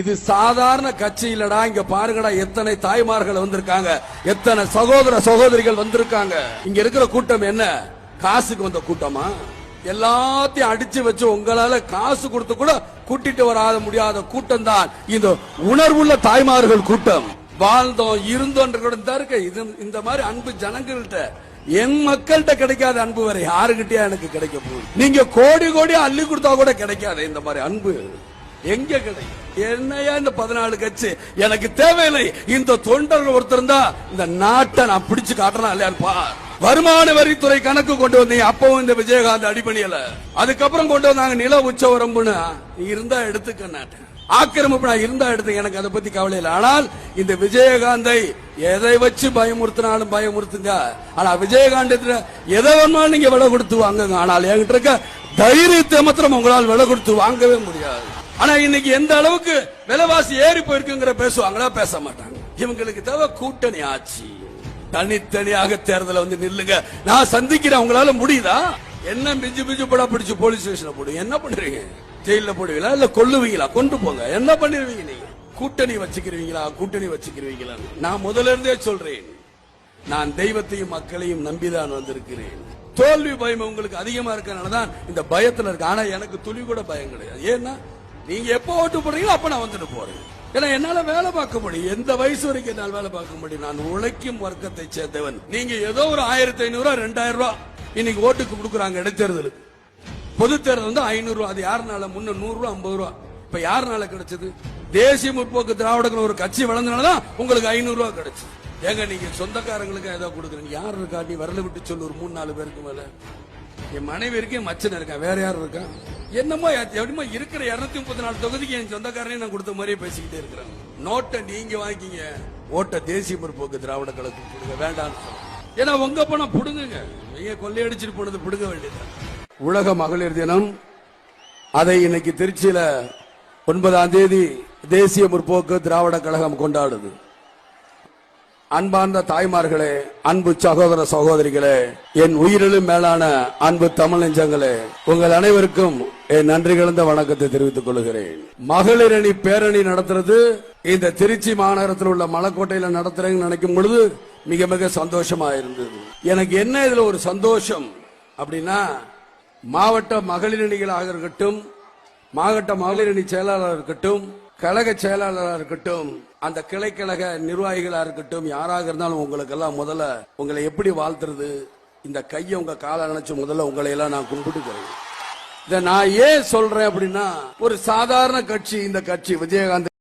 இது சாதாரண கட்சி இல்லடா. இங்க பாருங்கடா எத்தனை தாய்மார்கள் வந்திருக்காங்க. எத்தனை சகோதர சகோதரிகள் வந்திருக்காங்க. இங்க இருக்கிற கூட்டம் என்ன? காசுக்கு வந்த கூட்டமா? எல்லாத்தையும் அடிச்சு வச்சு உங்களால காசு கொடுத்து கூட கூட்டிட்டு வராத முடியாத கூட்டம் தான் இந்த உணர்வுள்ள தாய்மார்கள் கூட்டம். வாழ்ந்தோம் இருந்தோம் கூட தான் இருக்க. இது இந்த மாதிரி அன்பு ஜனங்கள்கிட்ட. என் மக்கள்கிட்ட கிடைக்காத அன்பு வேற யாருகிட்டயா எனக்கு கிடைக்க போகுது? நீங்க கோடி கோடி அள்ளி கொடுத்தா கூட கிடைக்காது இந்த மாதிரி அன்பு. எங்க கிடைக்கும் என்னையா இந்த பதினாலு கட்சி? எனக்கு தேவையில்லை. இந்த தொண்டர்கள் ஒருத்தர் தான் இந்த நாட்டை நான் பிடிச்சு காட்டுறேன் இல்லையாப்பா வருமான வரித்துறை கணக்கு கொண்டு வந்தீங்க அப்பவும் இந்த விஜயகாந்த் அடிபணியல. அதுக்கப்புறம் கொண்டு வந்தாங்க நில உச்சவரம்புன்னு நீ இருந்தா எடுத்துக்க நாட்டேன் ஆக்கிரமிப்பு நான் இருந்தா எடுத்து எனக்கு அதை பத்தி கவலை இல்லை. ஆனால் இந்த விஜயகாந்தை எதை வச்சு பயமுறுத்தினாலும் பயமுறுத்துங்க. ஆனா விஜயகாந்த் எதை வேணாலும் நீங்க விலை கொடுத்து வாங்குங்க. ஆனால் என்கிட்ட இருக்க தைரியத்தை மாத்திரம் உங்களால் விலை கொடுத்து வாங்கவே முடியாது. ஆனா இன்னைக்கு எந்த அளவுக்கு விலைவாசி ஏறி போயிருக்குங்கிற பேசுவாங்களா பேச மாட்டாங்க. இவங்களுக்கு தேவை கூட்டணி ஆட்சி. தனித்தனியாக தேர்தல வந்து நில்லுங்க. நான் சந்திக்கிறேன் உங்களால முடியுதா? என்ன பிஞ்சு பிஞ்சு படா பிடிச்சு போலீஸ் ஸ்டேஷன்ல போடுங்க என்ன பண்றீங்க? ஜெயில போடுவீங்களா? இல்ல கொல்லுவீங்களா? கொண்டு போங்க. என்ன பண்ணிருவீங்க நீங்க? கூட்டணி வச்சுக்கிறீங்களா? கூட்டணி வச்சுக்கிறீங்களா? நான் முதல்ல இருந்தே சொல்றேன். நான் தெய்வத்தையும் மக்களையும் நம்பிதான் வந்திருக்கிறேன். தோல்வி பயம் உங்களுக்கு அதிகமா இருக்கனால தான் இந்த பயத்துல இருக்கு. ஆனா எனக்கு துளி கூட பயம் கிடையாது. ஏன்னா நீங்க எப்போ ஓட்டு போடுறீங்களோ அப்ப நான் வந்துட்டு போறேன். ஏன்னா என்னால வேலை பார்க்க முடியும். எந்த வயசு வரைக்கும் என்னால் வேலை பார்க்க முடியும்? நான் உழைக்கும் வர்க்கத்தை சேர்ந்தவன். நீங்க ஏதோ ஒரு ஆயிரத்தி ஐநூறு ரூபா ரெண்டாயிரம் ரூபா இன்னைக்கு ஓட்டுக்கு கொடுக்குறாங்க இடைத்தேர்தலுக்கு. பொது தேர்தல் வந்து ஐநூறு ரூபா. அது யாருனால? முன்ன நூறு ரூபா ஐம்பது ரூபா. இப்ப யாருனால கிடைச்சது? தேசிய முற்போக்கு திராவிடங்கள் ஒரு கட்சி வளர்ந்தனாலதான் உங்களுக்கு ஐநூறு ரூபா கிடைச்சது. ஏங்க நீங்க சொந்தக்காரங்களுக்கு ஏதோ கொடுக்குறீங்க. யார் இருக்கா நீ வரல விட்டு சொல்லு ஒரு மூணு நாலு பேருக்கு மேல. என் மனைவி இருக்கு என் மச்சன் இருக்கா வேற யாரும் இருக்கா? என்னமோ எப்படிமோ இருக்கிற இருநூத்தி முப்பத்தி நாலு தொகுதிக்கு என் சொந்தக்காரனே நான் கொடுத்த மாதிரியே பேசிக்கிட்டே இருக்கிறேன். நோட்டை நீங்க வாங்கிக்கிங்க. ஓட்ட தேசிய முற்போக்கு திராவிட கழகத்துக்கு கொடுங்க வேண்டாம் ஏன்னா உங்க பணம் புடுங்குங்க. நீங்க கொள்ளையடிச்சிட்டு போனது புடுங்க வேண்டியது உலக மகளிர் தினம் அதை இன்னைக்கு திருச்சியில ஒன்பதாம் தேதி தேசிய முற்போக்கு திராவிட கழகம் கொண்டாடுது. அன்பார்ந்த தாய்மார்களே அன்பு சகோதர சகோதரிகளே என் உயிரிலும் மேலான அன்பு தமிழ் நெஞ்சங்களே உங்கள் அனைவருக்கும் என் நன்றி கலந்த வணக்கத்தை தெரிவித்துக் கொள்கிறேன். மகளிர் அணி பேரணி நடத்துறது இந்த திருச்சி மாநகரத்தில் உள்ள மலக்கோட்டையில நடத்துறேன்னு நினைக்கும் பொழுது மிக மிக சந்தோஷமா இருந்தது. எனக்கு என்ன இதுல ஒரு சந்தோஷம் அப்படின்னா மாவட்ட மகளிர் அணிகளாக இருக்கட்டும் மாவட்ட மகளிர் அணி செயலாளர் இருக்கட்டும் கழக செயலாளராக இருக்கட்டும் அந்த கிளை கழக நிர்வாகிகளா இருக்கட்டும் யாராக இருந்தாலும் உங்களுக்கு எல்லாம் முதல்ல உங்களை எப்படி வாழ்த்துறது? இந்த கையை உங்க காலை நினைச்சு முதல்ல உங்களை எல்லாம் நான் கும்பிட்டுக்கிறேன் இதை நான் ஏன் சொல்றேன் அப்படின்னா ஒரு சாதாரண கட்சி இந்த கட்சி விஜயகாந்த்